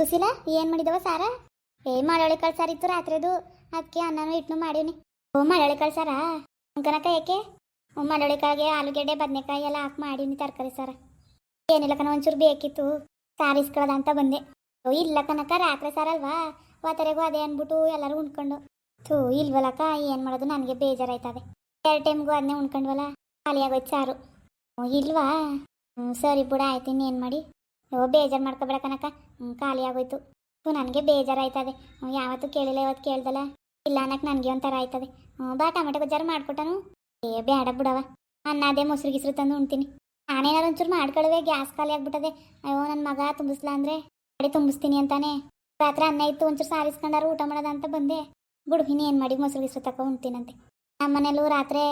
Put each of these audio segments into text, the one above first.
ಸುಶೀಲ, ಏನು ಮಾಡಿದವ ಸಾರ? ಏ, ಮಳವಳ್ಳಿ ಕಾಳು ಸಾರು ಇತ್ತು ರಾತ್ರಿದು. ಅದಕ್ಕೆ ಅನ್ನನೂ ಇಟ್ನು ಮಾಡೀನಿ ಓ ಕಾಳು ಸಾರ? ಕನಕ ಯಾಕೆ ಓ ಮಳವಳ್ಳಿ ಕಾಳಿಗೆ ಆಲೂಗೆಡ್ಡೆ, ಬದನೆಕಾಯಿ ಎಲ್ಲ ಹಾಕಿ ಮಾಡೀನಿ ತರಕಾರಿ ಸಾರ. ಏನಿಲ್ಲ ಕಣ, ಒಂಚೂರು ಬೇಕಿತ್ತು. ಸಾರು ಇಸ್ಕೊಳ್ಳೋದ ಅಂತ ಬಂದೆ. ಓ, ಇಲ್ಲ ಕನಕ, ರಾತ್ರಿ ಸಾರ ಅಲ್ವಾ? ವಾತರೆಗೂ ಅದೇ ಅಂದ್ಬಿಟ್ಟು ಎಲ್ಲರೂ ಉಣ್ಕೊಂಡು. ಥೂ ಇಲ್ವಲ್ಲಕ್ಕ ಏನು ಮಾಡೋದು? ನನಗೆ ಬೇಜಾರಾಯ್ತದೆ. ಎರಡು ಟೈಮ್ಗೂ ಅದನ್ನೇ ಉಣ್ಕೊಂಡ್ವಲ್ಲ ಖಾಲಿ ಆಗೋಯ್ತು ಸಾರು ಇಲ್ವಾ? ಹ್ಞೂ ಸರಿ ಬಿಡ, ಆಯ್ತು, ಇನ್ನೇನು ಮಾಡಿ? ಓ ಬೇಜಾರು ಮಾಡ್ಕೊಬೇಡ ಕನಕ ಹ್ಞೂ ಖಾಲಿ ಆಗೋಯ್ತು. ಹ್ಞೂ ನನಗೆ ಬೇಜಾರಾಯ್ತದೆ. ಯಾವತ್ತೂ ಕೇಳಿಲ್ಲ ಇವತ್ತು ಕೇಳ್ದಲ್ಲ. ಇಲ್ಲ ಅನ್ನಕ್ಕೆ ನನಗೆ ಒಂಥರ ಆಯ್ತದೆ. ಹ್ಞೂ ಬಾ ಟೊಮೆಟೊ ಗೊಜ್ಜಾರು ಮಾಡ್ಕೊಟ್ಟನು. ಏ, ಬೇಡ ಬಿಡವ ಅನ್ನ ಅದೇ ಮೊಸರು ಗಿಸ್ರು ತಂದು ಉಣ್ತೀನಿ. ನಾನೇನಾರು ಒಂಚೂರು ಮಾಡ್ಕೊಳುವೆ ಗ್ಯಾಸ್ ಖಾಲಿ ಆಗ್ಬಿಟ್ಟದೆ. ಅಯ್ಯೋ ನನ್ನ ಮಗ ತುಂಬಿಸ್ಲಾ ಅಂದರೆ? ಅಡಿ ತುಂಬಿಸ್ತೀನಿ ಅಂತಾನೆ. ರಾತ್ರಿ ಅನ್ನ ಇತ್ತು, ಒಂಚೂರು ಸಾರಿಸ್ಕೊಂಡಾರು, ಊಟ ಮಾಡೋದಂತ ಬಂದೆ. ಬಿಡು ಏನು ಮಾಡಿ ಮೊಸರು ಗಿಸ್ರು ತಕೊ ಉಣ್ತೀನಂತೆ. ನಮ್ಮ ಮನೇಲೂ ರಾತ್ರಿ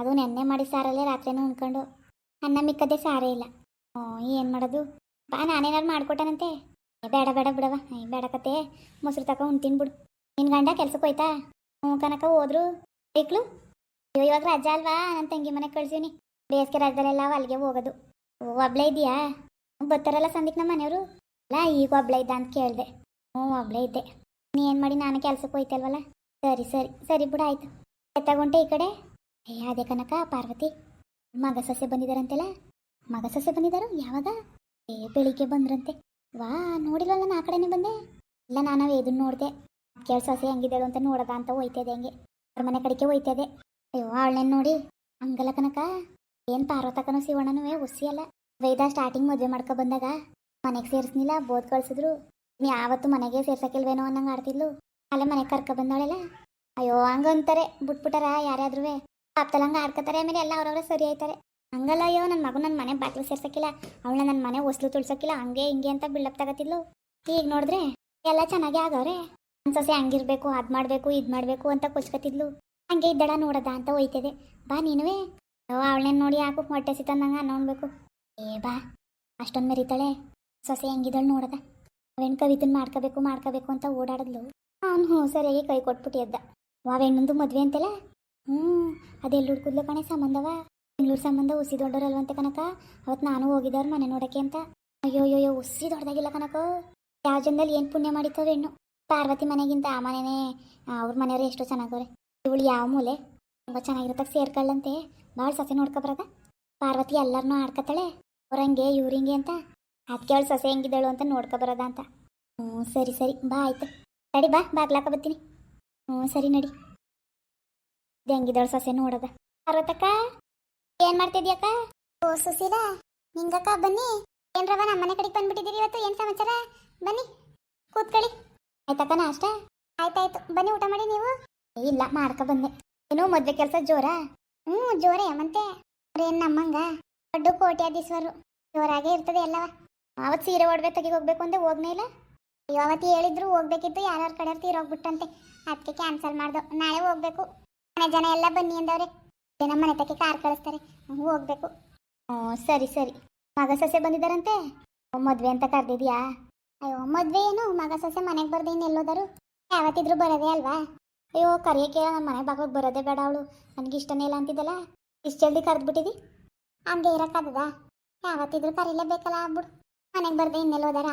ಅದು ನೆನ್ನೆ ಮಾಡಿ ಸಾರಲ್ಲೇ ರಾತ್ರಿನೂ ಉಣ್ಕೊಂಡು ಅನ್ನ ಮಿಕ್ಕದೆ ಸಾರೇ ಇಲ್ಲ. ಏನು ಮಾಡೋದು? ಬಾ ನಾನೇನಾರು ಮಾಡ್ಕೊಟ್ಟನಂತೆ. ಬೇಡ ಬೇಡ ಬಿಡವ ಬೇಡ ಕತೆ ಮೊಸರು ತಕ ಉಣ್ತೀನಿ ಬಿಡು. ನಿನ್ನ ಗಂಡ ಕೆಲ್ಸಕ್ಕೆ ಹೋಯ್ತಾ? ಹ್ಞೂ ಕನಕ, ಹೋದ್ರು. ಐಕ್ಳು ಅಯ್ಯೋ, ಇವಾಗ ರಜಾ ಅಲ್ವಾ? ನನ್ನ ತಂಗಿ ಮನೆಗೆ ಕಳ್ಸೀನಿ ಬೇಸಿಗೆ ರಜದಲ್ಲೆಲ್ಲ ಅಲ್ಲಿಗೆ ಹೋಗೋದು. ಓ ಒಬ್ಳೆ ಇದೆಯಾ? ಬರ್ತಾರಲ್ಲ ಸಂದಿಕ್ ನಮ್ಮ ಮನೆಯವರು? ಅಲ್ಲ, ಈಗ ಒಬ್ಳೆ ಇದ್ದ ಅಂತ ಕೇಳಿದೆ. ಹ್ಞೂ ಒಬ್ಳೆ ಇದ್ದೆ. ನೀ ಏನು ಮಾಡಿ, ನಾನು ಕೆಲ್ಸಕ್ಕೆ ಹೋಯ್ತಲ್ವಲ್ಲ ಸರಿ ಸರಿ ಸರಿ ಬಿಡ, ಆಯ್ತು. ಎತ್ತಾಗೊಂಟೆ ಈ ಕಡೆ? ಏ, ಅದೇ ಕನಕ, ಪಾರ್ವತಿ. ಮಗ ಸೊಸೆ ಬಂದಿದ್ದಾರಂತೆಲ್ಲ ಮಗ ಸೊಸೆ ಬಂದಿದ್ದಾರೋ ಯಾವಾಗ? ಏ, ಬೆಳಿಗ್ಗೆ ಬಂದ್ರಂತೆ. ವಾ ನೋಡಿಲ್ಲ ನಾ ಕಡೆನೆ ಬಂದೆ? ಇಲ್ಲ ನಾನು ಇದನ್ನ ನೋಡಿದೆ. ಕೆಲಸ ಸೊಸೆ ಹೆಂಗಿದ್ದಾಳು ಅಂತ ನೋಡದ ಅಂತ ಹೋಯ್ತದೆ ಹಂಗೆ. ಅವ್ರ ಮನೆ ಕಡೆಗೆ ಹೋಯ್ತದೆ. ಅಯ್ಯೋ ಅವಳನ್ನ ನೋಡಿ? ಹಂಗಲ್ಲ ಕನಕ. ಏನು ಪಾರ್ವತಕ್ಕನೂ ಶಿವಣ್ಣನೂ ಹುಸಿ ಅಲ್ಲ. ವೇದ ಸ್ಟಾರ್ಟಿಂಗ್ ಮದುವೆ ಮಾಡ್ಕೊ ಬಂದಾಗ ಮನೆಗೆ ಸೇರಿಸ್ನಿಲ್ಲ, ಬೋದ್ ಕಳ್ಸಿದ್ರು. ನೀ ಯಾವತ್ತು ಮನೆಗೆ ಸೇರ್ಸಕ್ಕಿಲ್ವೇನೋ ಅನ್ನಂಗೆ ಆಡ್ತಿದ್ಲು. ಅಲ್ಲೇ ಮನೆಗೆ ಕರ್ಕೊ ಬಂದವಳೆಲ್ಲ? ಅಯ್ಯೋ, ಹಂಗಂತಾರೆ. ಬಿಟ್ಬಿಟ್ಟಾರ ಯಾರ್ಯಾದ್ರೂ ಆಪ್ತಲಂಗೆ ಆಡ್ಕೊತಾರೆ, ಆಮೇಲೆ ಎಲ್ಲ ಅವ್ರವ್ರೆ ಸರಿ ಆಯ್ತಾರೆ. ಹಂಗಲ್ಲ ಅಯ್ಯೋ ನನ್ನ ಮಗು ನನ್ನ ಮನೆ ಬಾಗಿಲು ಸೇರ್ಸಕ್ಕಿಲ್ಲ ಅವಳನ್ನ ನನ್ನ ಮನೆ ಹೊಸ್ಲು ತುಳ್ಸಕ್ಕಿಲ್ಲ ಹಂಗೆ ಹಿಂಗೆ ಅಂತ ಬಿಲ್ಡಪ್ ತಗತಿದ್ಲು. ಈಗ ನೋಡಿದ್ರೆ ಎಲ್ಲ ಚೆನ್ನಾಗಿ ಆಗವ್ರೆ. ನನ್ನ ಸೊಸೆ ಹಂಗಿರ್ಬೇಕು, ಅದು ಮಾಡಬೇಕು, ಇದು ಮಾಡಬೇಕು ಅಂತ ಕೊಚ್ಕತಿದ್ಲು. ಹಂಗೆ ಇದ್ದಡ ನೋಡದ ಅಂತ ಹೋಯ್ತದೆ ಬಾ ನೀನುವೇ. ಅವಳನ್ನ ನೋಡಿ ಯಾಕು ಹೊಟ್ಟೆ ಸಿತಂದಂಗೆ ನೋಡ್ಬೇಕು ಏ, ಬಾ. ಅಷ್ಟೊಂದು ಮರಿತಾಳೆ. ಸೊಸೆ ಹೆಂಗಿದಳು ನೋಡದ. ಅವೇನು ಕವಿತನ್ ಮಾಡ್ಕೋಬೇಕು ಮಾಡ್ಕೋಬೇಕು ಅಂತ ಓಡಾಡಿದ್ಲು. ಅವನು ಹ್ಞೂ ಸರಿಯಾಗಿ ಕೈ ಕೊಟ್ಬಿಟ್ಟು ಎದ್ದ ವಾವೆಣ್ಣಂದು ಮದ್ವೆ ಅಂತೆಲ್ಲ? ಹ್ಞೂ ಅದೆಲ್ಲ ಹುಡ್ಕುದ್ಲು ಕಣೆ ಸಂಬಂಧವ? ಬೆಂಗಳೂರು ಸಂಬಂಧ ಉಸಿ ದೊಡ್ಡವರಲ್ವಂತೆ ಕನಕ ಅವತ್ತು ನಾನು ಹೋಗಿದ್ದವ್ರ ಮನೆ ನೋಡಕ್ಕೆ ಅಂತ. ಅಯ್ಯೋ ಅಯ್ಯೋ ಉಸಿ ದೊಡ್ಡದಾಗಿಲ್ಲ ಕನಕ ಯಾವ ಜನದಲ್ಲಿ ಏನು ಪುಣ್ಯ ಮಾಡಿತ್ತವ ಹೆಣ್ಣು. ಪಾರ್ವತಿ ಮನೆಗಿಂತ ಆ ಮನೆನೇ ಅವ್ರ ಮನೆಯವ್ರು ಎಷ್ಟು ಚೆನ್ನಾಗವ್ರೆ. ಇವಳು ಯಾವ ಮೂಲೆ? ತುಂಬ ಚೆನ್ನಾಗಿರತ್ತಾಗ ಸೇರ್ಕೊಳ್ಳಂತೆ ಭಾಳ ಸೊಸೆ ನೋಡ್ಕೊಬರದ ಪಾರ್ವತಿ ಎಲ್ಲರನ್ನೂ ಆಡ್ಕತ್ತಾಳೆ? ಅವ್ರಂಗೆ, ಇವ್ರಿಂಗೆ ಅಂತ? ಅದಕ್ಕೆ ಅವಳು ಸೊಸೆ ಹೆಂಗಿದ್ದಾಳು ಅಂತ ನೋಡ್ಕೊಬರದ ಅಂತ. ಹ್ಞೂ ಸರಿ ಸರಿ. ಬಾ, ಆಯ್ತು. ನಡಿ, ಬಾ, ಬಾಗ್ಲಾಕ ಬರ್ತೀನಿ ಹ್ಞೂ ಸರಿ, ನಡಿ. ಹೆಂಗಿದ್ದಾಳು ಸೊಸೆ ನೋಡದ? ಪಾರ್ವತಕ್ಕ? ಏನ್ ಮಾಡ್ತಿದ್ಯಕ್ಕ ಓ ಸುಶೀಲ ನಿಂಗಕ್ಕ ಬನ್ನಿ. ಏನ್ರವ ನಮ್ಮ ಮನೆ ಕಡೆಗೆ ಬಂದ್ಬಿಟ್ಟಿದೀರಿ ಇವತ್ತು? ಏನ್ ಸಮಾಚಾರ? ಬನ್ನಿ ಕೂತ್ಕೊಳ್ಳಿ. ಆಯ್ತಕ್ಕ ನಾಷ್ಟ? ಆಯ್ತಾಯ್ತು. ಬನ್ನಿ ಊಟ ಮಾಡಿ ನೀವು? ಇಲ್ಲ ಮಾಡ್ಕ ಬಂದೆ. ಏನು ಮದ್ವೆ ಕೆಲಸ ಜೋರ? ಹ್ಞೂ ಜೋರೇ ಮತ್ತೆ? ಏನ್ ನಮ್ಮಂಗ? ದೊಡ್ಡ ಕೋಟ್ಯಾಧೀಶ್ವರು. ಜೋರಾಗೇ ಇರ್ತದೆ ಎಲ್ಲವ. ಅವತ್ತು ಸೀರೆ ಒಡವೆ ತೆಗಿ ಹೋಗ್ಬೇಕು ಅಂದ್ರೆ ಹೋಗ್ನೇ ಇಲ್ಲ. ಅಯ್ಯೋ ಅವತ್ತು ಹೇಳಿದ್ರು ಹೋಗ್ಬೇಕಿತ್ತು ಯಾರ್ಯಾರ ಕಡೆ ತೀರೋಗ್ಬಿಟ್ಟಂತೆ ಅದಕ್ಕೆ ಕ್ಯಾನ್ಸಲ್ ಮಾಡ್ದು. ನಾಳೆ ಹೋಗ್ಬೇಕು. ಮನೆ ಜನ ಎಲ್ಲ ಬನ್ನಿ ಅಂದವ್ರೆ. ನಮ್ಮ ಮನೆ ತಕ್ಕೆ ಕಾರ್ ಕಳಿಸ್ತಾರೆ. ಹೋಗ್ಬೇಕು. ಸರಿ ಸರಿ. ಮಗ ಸೊಸೆ ಬಂದಿದ್ದಾರಂತೆ ಮದ್ವೆ ಅಂತ ಕರೆದಿದ್ಯಾ? ಅಯ್ಯೋ, ಮದ್ವೆ ಏನು? ಮಗ ಸೊಸೆ ಮನೆಗೆ ಬರ್ದೆ ಇನ್ನೆಲ್ಲೋದರು ಯಾವತ್ತಿದ್ರು ಬರೋದೇ ಅಲ್ವಾ? ಅಯ್ಯೋ ಕರಿಯಕ್ಕೆ ನಮ್ಮ ಮನೆ ಬಾಗಕ್ಕೆ ಬರೋದೇ ಬೇಡ ಅವಳು. ನನಗೆ ಇಷ್ಟನೇ ಇಲ್ಲ ಅಂತಿದ್ದಲ್ಲ. ಇಷ್ಟು ಜಲ್ದಿ ಕರೆದ್ಬಿಟ್ಟಿದಿ? ಹಂಗೆ ಇರೋಕ್ಕಾಗದ? ಯಾವತ್ತಿದ್ರು ಕರೀಲೇಬೇಕಲ್ಲ ಆಗ್ಬಿಡು. ಮನೆಗೆ ಬರ್ದೆ ಇನ್ನೆಲ್ಲೋದಾರ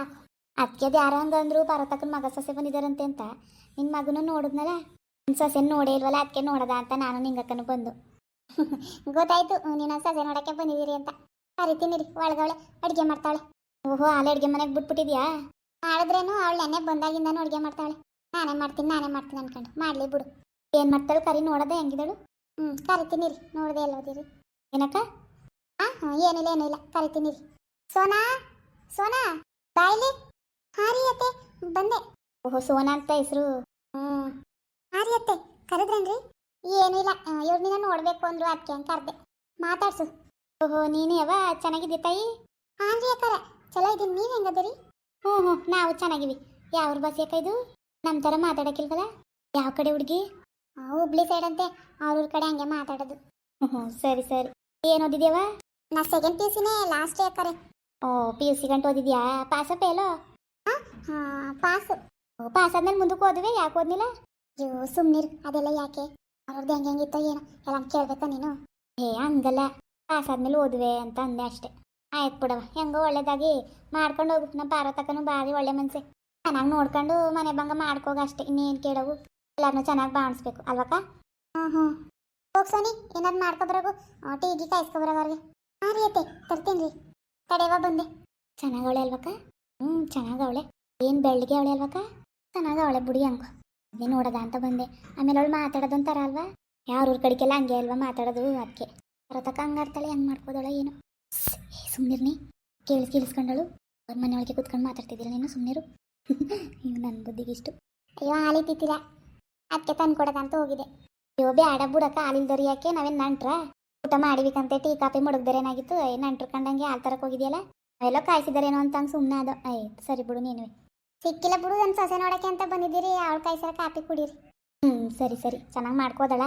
ಅದಕ್ಕೆ ಅದು ಯಾರೋ ಹಂಗಂದ್ರು ಪಾರ್ವತಕ್ಕನ ಮಗ ಸೊಸೆ ಬಂದಿದ್ದಾರಂತೆ ಅಂತ. ನಿನ್ನ ಮಗನೂ ನೋಡಿದ್ನಲ್ಲ? ನಿನ್ನ ಸೊಸೆ ನೋಡೇ ಇಲ್ವಲ್ಲ ಅದಕ್ಕೆ ನೋಡದ ಅಂತ ನಾನು ನಿಂಗಕ್ಕನು ಬಂದು. ಗೊತ್ತಾಯ್ತು. ನೀನು ಸಜೆ ನೋಡಕ್ಕೆ ಬಂದಿದ್ದೀರಿ ಅಂತ. ಕರಿತೀನಿ ರೀ ಒಳಗವಳೆ ಅಡುಗೆ ಮಾಡ್ತಾಳೆ. ಓಹೋ ಆಲೆ ಅಡುಗೆ ಮನೆಗೆ ಬಿಟ್ಬಿಟ್ಟಿದ್ಯಾ? ಮಾಡಿದ್ರೇನು ಅವಳು ನೆನೆ ಬಂದಾಗಿಂದನೂ ಅಡುಗೆ ಮಾಡ್ತಾಳೆ. ನಾನೇ ಮಾಡ್ತೀನಿ ನಾನೇ ಮಾಡ್ತೀನಿ ಅನ್ಕೊಂಡು. ಮಾಡ್ಲಿ ಬಿಡು. ಏನು ಮಾಡ್ತಾಳು? ಕರಿ ನೋಡದೆ ಹೆಂಗಿದಳು? ಹ್ಞೂ ಕರಿತೀನಿ ರೀ ನೋಡದೆ ಎಲ್ಲೋದಿರಿ ಏನಕ್ಕ? ಹಾಂ ಏನಿಲ್ಲ ಏನಿಲ್ಲ. ಕರಿತೀನಿ ರೀ ಸೋನಾ ಸೋನಾ, ಬಾಯ್ಲಿ? ಹಾರಿ ಅತ್ತೆ ಬಂದೆ. ಓಹೋ, ಸೋನಾ ಅಂತ ಹೆಸರು. ಹ್ಞೂ ಹಾರಿ ಅತ್ತೆ ಕರೆದ್ರೇನ್ರಿ? ಏನಿಲ್ಲ ಇವ್ರನ್ನ ನೋಡಬೇಕು ಅಂದ್ರು ಅದಕ್ಕೆ ಅಂತ ಕರ್ದೆ ಮಾತಾಡ್ಸು. ಓಹೋ, ನೀನೇ ಯಾವ ಚೆನ್ನಾಗಿದ್ದಿ ತಾಯಿ? ರೀ ಅಕ್ಕಾರ, ಚಲೋ ಇದೀನಿ ನೀವು ಹೆಂಗದಿರಿ? ಹ್ಞೂ ಹ್ಞೂ ನಾವು ಚೆನ್ನಾಗಿವಿ. ಯಾವ ಬಸ್ ಯಾಕ ಇದು? ನಮ್ಮ ಥರ ಮಾತಾಡಕ್ಕಿಲ್ವಲ್ಲ ಯಾವ ಕಡೆ ಹುಡುಗಿ? ಹುಬ್ಳಿ ಸೈಡ್ ಅಂತೆ. ಅವ್ರ ಕಡೆ ಹಂಗೆ ಮಾತಾಡೋದು. ಹ್ಞೂ ಸರಿ ಸರಿ. ಏನು ಓದಿದ್ಯಾವ ನಾ ಸೆಕೆಂಡ್ ಪಿ ಯು ಸಿನೇ ಲಾಸ್ಟ್ ಯಾಕರೆ ಓ ಪಿ ಯು ಸಿ ಗಂಟು ಓದಿದ್ಯಾ? ಪಾಸ ಪೇಲೋ ಹಾಂ ಪಾಸು ಓ ಪಾಸ್ ಆದ್ಮೇಲೆ ಮುಂದಕ್ಕೆ ಓದುವೆ? ಯಾಕೆ ಓದ್ನಿಲ್ಲ? ಅಯ್ಯೋ ಸುಮ್ಮನಿರು ಅದೆಲ್ಲ ಯಾಕೆ? ಅವ್ರದ್ದು ಹೆಂಗೆ ಹೆಂಗಿತ್ತೋ ಏನೋ ಎಲ್ಲ ಕೇಳ್ಬೇಕಾ ನೀನು? ಏ ಹಂಗಲ್ಲ. ಪಾಸ್ ಆದ್ಮೇಲೆ ಓದುವೆ ಅಂತ ಅಂದೆ ಅಷ್ಟೇ. ಆಯ್ತು ಬಿಡವ ಹೆಂಗೋ ಒಳ್ಳೇದಾಗಿ ಮಾಡ್ಕೊಂಡು ಹೋಗು. ನಮ್ಮ ಪಾರ್ವತಕ್ಕನು ಭಾರಿ ಒಳ್ಳೆ ಮನ್ಸೆ. ಚೆನ್ನಾಗಿ ನೋಡ್ಕೊಂಡು ಮನೆ ಭಂಗ ಮಾಡ್ಕೋಗ ಅಷ್ಟೇ, ಇನ್ನೇನು ಕೇಳವು. ಎಲ್ಲಾರನ್ನೂ ಚೆನ್ನಾಗಿ ಬಾಣಿಸ್ಬೇಕು, ಅಲ್ವಕ್ಕ? ಹ್ಞೂ ಹ್ಞೂ ಹೋಗಿ ಸೋನಿ ಏನಾದ್ರು ಮಾಡ್ಕೊಬರೋಗು ಟೀ ಗಿ ಕಾಯಿಸ್ಕೊಬರೋಗವ್ರಿಗೆ ಹಾಂ ರೀ ಅತ್ತೆ, ತರ್ತೀನಿ ರೀ. ತಡೆಯವ ಬಂದೆ. ಚೆನ್ನಾಗವಳೆ ಅಲ್ವಕ್ಕ? ಹ್ಞೂ ಚೆನ್ನಾಗವಳೆ ಏನು ಬೆಳ್ಳಿಗೆ ಅವಳೆ ಅಲ್ವಕ್ಕ? ಚೆನ್ನಾಗವಳೆ ಬುಡಿ ಹಂಗು ಅದೇ ನೋಡದ ಅಂತ ಬಂದೆ. ಆಮೇಲೆ ಅವಳು ಮಾತಾಡೋದು ಅಂತಾರ ಅಲ್ವಾ? ಯಾರ ಊರ ಕಡೆಗೆಲ್ಲ ಹಂಗೆ ಅಲ್ವಾ ಮಾತಾಡೋದು ಅದಕ್ಕೆ ಬರತಕ್ಕ ಹಂಗಾಡ್ತಾಳೆ ಹೆಂಗೆ ಮಾಡ್ಕೋದಳ ಏನು. ಸುಮ್ಮನಿರ್ನಿ ಕೇಳಿಸ್ ಕೇಳಿಸ್ಕೊಂಡಳು. ಅವ್ರ ಮನೆಯೊಳಗೆ ಕೂತ್ಕೊಂಡು ಮಾತಾಡ್ತಿದ್ದೀರ ನೀನು ಸುಮ್ಮನಿರು ಇವು ನನ್ನ ಬುದ್ಧಿಗೆ ಇಷ್ಟು. ಅಯ್ಯೋ ಹಾಲಿದ್ದಿತ್ತಿಲ್ಲ ಅದಕ್ಕೆ ತಂದು ಅಂತ ಹೋಗಿದೆ. ಅಯ್ಯೋ ಬ್ಯಾಡ ಬುಡಕ್ಕ ಹಾಲಿಲ್ದರಿ ಯಾಕೆ ನಾವೇನು ನಂಟ್ರ? ಊಟ ಮಾಡಿಬೇಕಂತೆ ಟೀ ಕಾಫಿ ಮುಡುಗ್ದರೆ ಏನಾಗಿತ್ತು? ಏ ನಂಟ್ರು ಕಂಡಂಗೆ ಹಾಲು ತರಕ್ಕೆ ಹೋಗಿದೆಯಲ್ಲ? ಎಲ್ಲೋ ಕಾಯಿಸಿದಾರೇನೋ ಅಂತ ಹಂಗೆ ಸುಮ್ಮನೆ ಅದು ಆಯ್ತು ಸರಿ ಬಿಡು ನೀನು ಸಿಕ್ಕಿಲ್ಲ ಬಿಡು ನನ್ನ ಸೊಸೆ ನೋಡಕ್ಕೆ ಅಂತ ಬಂದಿದ್ದೀರಿ. ಅವಳು ಕಾಯಿಸರ ಕಾಪಿ ಕುಡೀರಿ. ಹ್ಞೂ ಸರಿ ಸರಿ. ಚೆನ್ನಾಗಿ ಮಾಡ್ಕೋದಳ?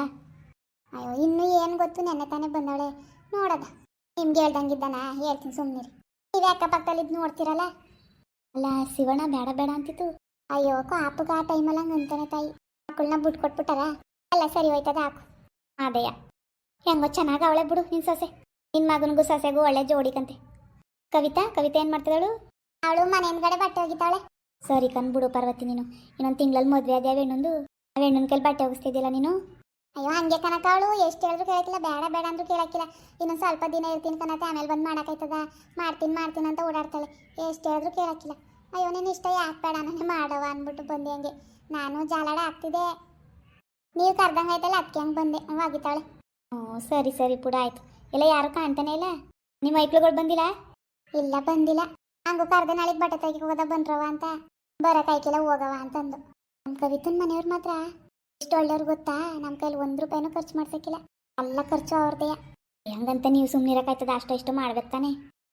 ಅಯ್ಯೋ, ಇನ್ನು ಏನು ಗೊತ್ತು? ನೆನ್ನೆ ತಾನೇ ಬಂದವಳೆ. ನೋಡದ. ನಿಮ್ಗೆ ಹೇಳ್ದಂಗಿದ್ದಾನ? ಹೇಳ್ತೀನಿ ಸುಮ್ಮನಿರಿ ನೀವು ಅಕ್ಕಪಕ್ಕದಲ್ಲಿ ಇದು ನೋಡ್ತೀರಲ್ಲ? ಅಲ್ಲ, ಶಿವಣ್ಣ ಬೇಡ ಬೇಡ ಅಂತಿತ್ತು. ಅಯ್ಯೋ ಕಾಪುಗ ಆ ಟೈಮಲ್ಲ ಅಂತಾನೆ ತಾಯಿ. ಮಕ್ಕಳನ್ನ ಬಿಟ್ಟು ಕೊಟ್ಬಿಟ್ಟಾರ? ಅಲ್ಲ, ಸರಿ ಹೋಯ್ತದ, ಹಾಕು. ಅದೇಯ ಹೆಂಗೋ ಚೆನ್ನಾಗಿ ಅವಳೆ ಬಿಡು ನಿನ್ನ ಸೊಸೆ. ನಿನ್ನ ಮಗನಿಗೂ ಸೊಸೆಗೂ ಒಳ್ಳೆ ಜೋಡಿಕಂತೆ ಕವಿತಾ ಕವಿತಾ ಏನು ಮಾಡ್ತಿದ್ದಾಳು? ಅವಳು ಮನೆಯಿಂದ ಹಿಂದ್ಗಡೆ ಬಟ್ಟೆ ಹೋಗಿದ್ದಾಳೆ ಸರಿ ಕಂದ್ಬಿಡು ಬಿಡು ಪಾರ್ವತಿ ನೀನು. ಇನ್ನೊಂದು ತಿಂಗಳಲ್ಲಿ ಮದುವೆ ಅದೇ ಹೆಣ್ಣೊಂದು ಆ ಹೆಣ್ಣನ ಕೈಲಿ ಬಟ್ಟೆ ಹೋಗಿಸ್ತಿದ್ದಿಲ್ಲ ನೀನು? ಅಯ್ಯೋ ಹಂಗೆ ಕನಕಾಳು ಎಷ್ಟು ಹೇಳಿದ್ರು ಕೇಳಕ್ಕಿಲ್ಲ ಬೇಡ ಬೇಡ ಅಂದ್ರೂ ಕೇಳಕ್ಕಿಲ್ಲ. ಇನ್ನೊಂದು ಸ್ವಲ್ಪ ದಿನ ಇರ್ತೀನಿ ಕನತೆ ಆಮೇಲೆ ಬಂದು ಮಾಡೋಕ್ಕಾಯ್ತದ? ಮಾಡ್ತೀನಿ ಮಾಡ್ತೀನಿ ಅಂತ ಓಡಾಡ್ತಾಳೆ. ಎಷ್ಟು ಹೇಳಿದ್ರು ಕೇಳಕ್ಕಿಲ್ಲ. ಅಯ್ಯೋ ನೀನು ಇಷ್ಟ ಯಾಕೆ ಬೇಡ ನಾನು ಮಾಡವ ಅಂದ್ಬಿಟ್ಟು ಬಂದೆ ಹಂಗೆ. ನಾನು ಜಾಲಾಡ ಆಗ್ತಿದೆ ನೀವು ಕರ್ದಂಗೆ ಆಯ್ತಲ್ಲ ಅದಕ್ಕೆ ಹಂಗೆ ಬಂದೆ. ಆಗಿದ್ದಾಳೆ ಹ್ಞೂ ಸರಿ ಸರಿ ಪುಡ ಆಯ್ತು. ಇಲ್ಲ ಯಾರು ಕಾಣ್ತಾನೆ ಇಲ್ಲ? ನಿಮ್ಮ ಮೈಕ್ಳುಗಳು ಬಂದಿಲ್ಲ? ಇಲ್ಲ ಬಂದಿಲ್ಲ. ಹಂಗು ಕರ್ದ ನಾಳೆಗೆ ಬಟ್ಟೆ ತೆಗಿ ಹೋದ ಬಂದ್ರವ ಅಂತ. ಬರೋಕಾಯ್ಕಿಲ್ಲ ಹೋಗವ ಅಂತಂದು. ನಮ್ಮ ಕವಿತನ್ ಮನೆಯವ್ರು ಮಾತ್ರ. ಇಷ್ಟು ಒಳ್ಳೆಯವ್ರು ಗೊತ್ತಾ? ನಮ್ಮ ಕೈಲಿ ಒಂದು ರೂಪಾಯಿನೂ ಖರ್ಚು ಮಾಡ್ಸಕ್ಕಿಲ್ಲ. ಎಲ್ಲ ಖರ್ಚು ಅವ್ರದೇ ಹೆಂಗಂತ ನೀವು ಸುಮ್ಮನೆ ಇರಕ್ಕಾಯ್ತದ? ಅಷ್ಟು ಇಷ್ಟು ಮಾಡ್ಬೇಕು ತಾನೆ.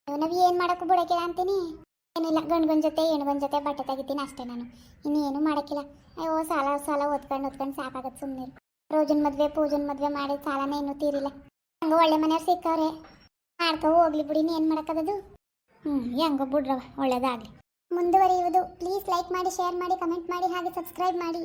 ಅಯ್ಯೋ ನಾವು ಏನು ಮಾಡೋಕ್ಕೂ ಬಿಡೋಕಿಲ್ಲ ಅಂತೀನಿ. ಏನಿಲ್ಲ ಗಂಡ್ಗನ ಜೊತೆ ಹೆಣ್ಗನ ಜೊತೆ ಬಟ್ಟೆ ತೆಗಿತೀನಿ ಅಷ್ಟೇ ನಾನು. ಇನ್ನೇನು ಮಾಡೋಕ್ಕಿಲ್ಲ. ಅಯ್ಯೋ, ಸಾಲ ಸಾಲ ಓದ್ಕೊಂಡು ಓದ್ಕೊಂಡು ಸಾಕಾಗತ್ತೆ ಸುಮ್ಮನೆ ರೋಜನ್ ಮದುವೆ, ಪೂಜನ್ ಮದುವೆ ಮಾಡಿ ಸಾಲನೇ ಇನ್ನೂ ತೀರಿಲ್ಲ. ಹಂಗೆ ಒಳ್ಳೆ ಮನೆಯವ್ರು ಸಿಕ್ಕವ್ರೆ. ಮಾಡ್ಕೋ, ಹೋಗ್ಲಿ ಬಿಡಿ ಏನು ಮಾಡೋಕ್ಕದದು ಹ್ಞೂ ಹೆಂಗೋ ಬಿಡ್ರವ, ಒಳ್ಳೇದಾಗಲಿ. ಮುಂದುವರಿಯುವುದು ಪ್ಲೀಸ್ ಲೈಕ್ ಮಾಡಿ ಶೇರ್ ಮಾಡಿ ಕಮೆಂಟ್ ಮಾಡಿ, ಹಾಗೆ ಸಬ್ಸ್ಕ್ರೈಬ್ ಮಾಡಿ.